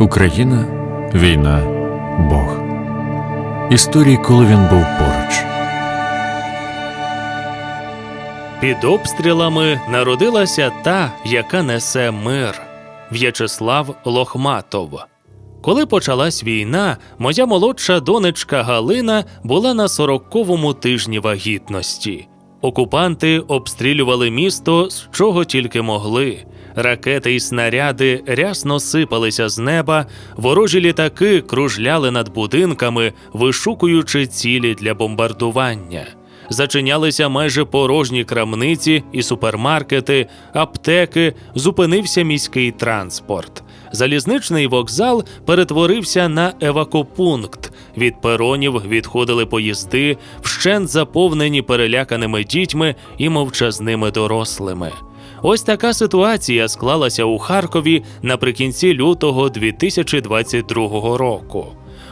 Україна, війна, Бог. Історії, коли він був поруч. Під обстрілами народилася та, яка несе мир В'ячеслав Лохматов. Коли почалась війна, моя молодша донечка Галина була на сороковому тижні вагітності. Окупанти обстрілювали місто з чого тільки могли. Ракети і снаряди рясно сипалися з неба, ворожі літаки кружляли над будинками, вишукуючи цілі для бомбардування. Зачинялися майже порожні крамниці і супермаркети, аптеки, зупинився міський транспорт. Залізничний вокзал перетворився на евакопункт. Від перонів відходили поїзди, вщент заповнені переляканими дітьми і мовчазними дорослими. Ось така ситуація склалася у Харкові наприкінці лютого 2022 року.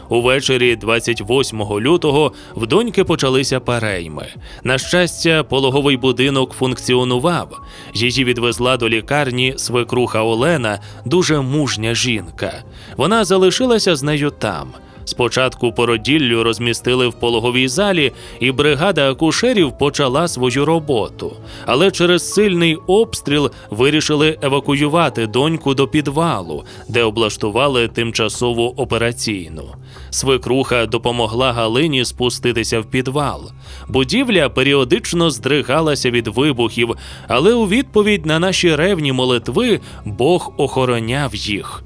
Увечері 28 лютого в доньки почалися перейми. На щастя, пологовий будинок функціонував. Її відвезла до лікарні свекруха Олена, дуже мужня жінка. Вона залишилася з нею там. Спочатку породіллю розмістили в пологовій залі, і бригада акушерів почала свою роботу. Але через сильний обстріл вирішили евакуювати доньку до підвалу, де облаштували тимчасову операційну. Свекруха допомогла Галині спуститися в підвал. Будівля періодично здригалася від вибухів, але у відповідь на наші ревні молитви Бог охороняв їх.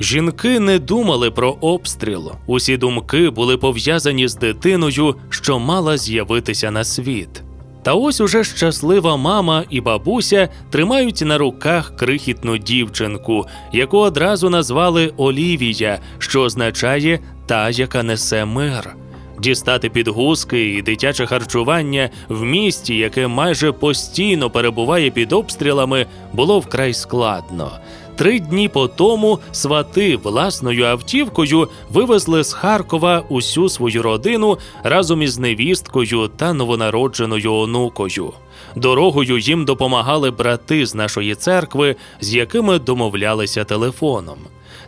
Жінки не думали про обстріл. Усі думки були пов'язані з дитиною, що мала з'явитися на світ. Та ось уже щаслива мама і бабуся тримають на руках крихітну дівчинку, яку одразу назвали Олівія, що означає та, яка несе мир. Дістати підгузки і дитяче харчування в місті, яке майже постійно перебуває під обстрілами, було вкрай складно. Три дні по тому свати власною автівкою вивезли з Харкова усю свою родину разом із невісткою та новонародженою онукою. Дорогою їм допомагали брати з нашої церкви, з якими домовлялися телефоном.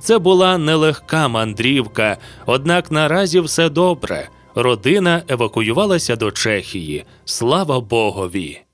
Це була нелегка мандрівка, однак наразі все добре. Родина евакуювалася до Чехії. Слава Богові!